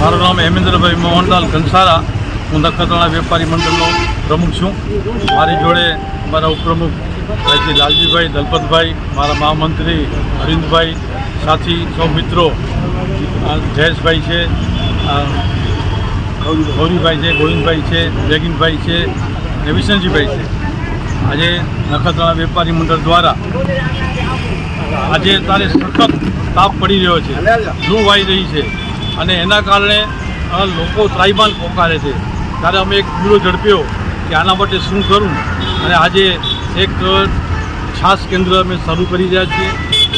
મારું નામ હેમેન્દ્રભાઈ મોહનલાલ ઘનસારા. હું નખત્રાણા વેપારી મંડળનો પ્રમુખ છું. મારી જોડે મારા ઉપપ્રમુખ શ્રી લાલજીભાઈ, દલપતભાઈ, મારા મહામંત્રી અરવિંદભાઈ, સાથી, સૌ મિત્રો જયેશભાઈ છે ગૌરીભાઈ છે, ગોવિંદભાઈ છે, બેગિનભાઈ છે અને વિશનજીભાઈ છે. આજે નખત્રાણા વેપારી મંડળ દ્વારા આજે તારે સખત તાપ પડી રહ્યો છે. લૂ વાઈ રહી છે? અને એના કારણે લોકો ત્રાઈમાન પોકારે છે. ત્યારે અમે એક બીડો ઝડપ્યો કે આના માટે શું કરું? અને આજે એક છાસ કેન્દ્ર અમે શરૂ કરી રહ્યા છીએ.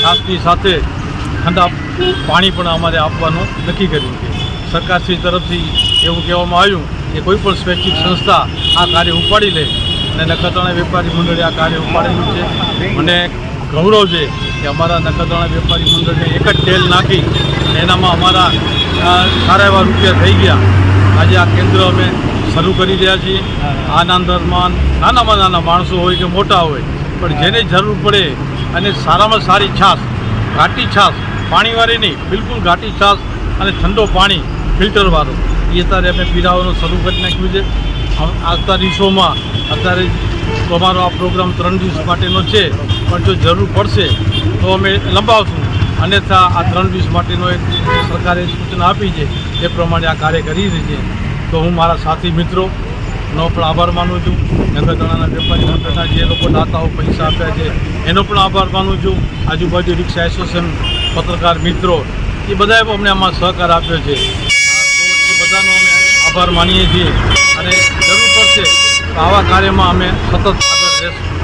છાસની સાથે ઠંડા પાણી પણ અમારે આપવાનું નક્કી કર્યું છે. સરકારશ્રી તરફથી એવું કહેવામાં આવ્યું કે કોઈ પણ સ્વૈચ્છિક સંસ્થા આ કાર્ય ઉપાડી લે અને નખત્રાણા વેપારી મંડળે આ કાર્ય ઉપાડેલું છે. મને ગૌરવ છે કે અમારા નખત્રાણા વેપારી મંડળને એક જ તેલ નાખી એનામાં અમારા સારા એવા રૂપિયા થઈ ગયા. આજે આ કેન્દ્ર અમે શરૂ કરી રહ્યા છીએ. આના અંદરમાં નાનામાં નાના માણસો હોય કે મોટા હોય પણ જેને જરૂર પડે અને સારામાં સારી છાશ ઘાટી છાશ પાણીવાળી નહીં બિલકુલ ઘાટી છાશ અને ઠંડો પાણી ફિલ્ટરવાળો. એ અત્યારે અમે પીરાવાનું શરૂ કરી નાખ્યું છે. આવતા દિવસોમાં અત્યારે તમારો આ પ્રોગ્રામ ત્રણ દિવસ માટેનો છે. પણ જો જરૂર પડશે તો અમે લંબાવશું. અન્યથા આ ત્રણ વીસ માટેનો એક સરકારે સૂચના આપી છે, એ પ્રમાણે આ કાર્ય કરી રહી છે. તો હું મારા સાથી મિત્રો, નો પણ આભાર માનું છું. નગરગણાના વેપારી મંડળના જે લોકો દાતાઓ પૈસા આપ્યા છે, એનો પણ આભાર માનું છું. આજુબાજુ રિક્ષા એસોસિએશન પત્રકાર મિત્રો, એ બધાએ અમને આમાં સહકાર આપ્યો છે. એ બધાનો અમે આભાર માનીએ છીએ. અને જરૂર પડશે આવા કાર્યમાં અમે સતત આગળ રહેશું.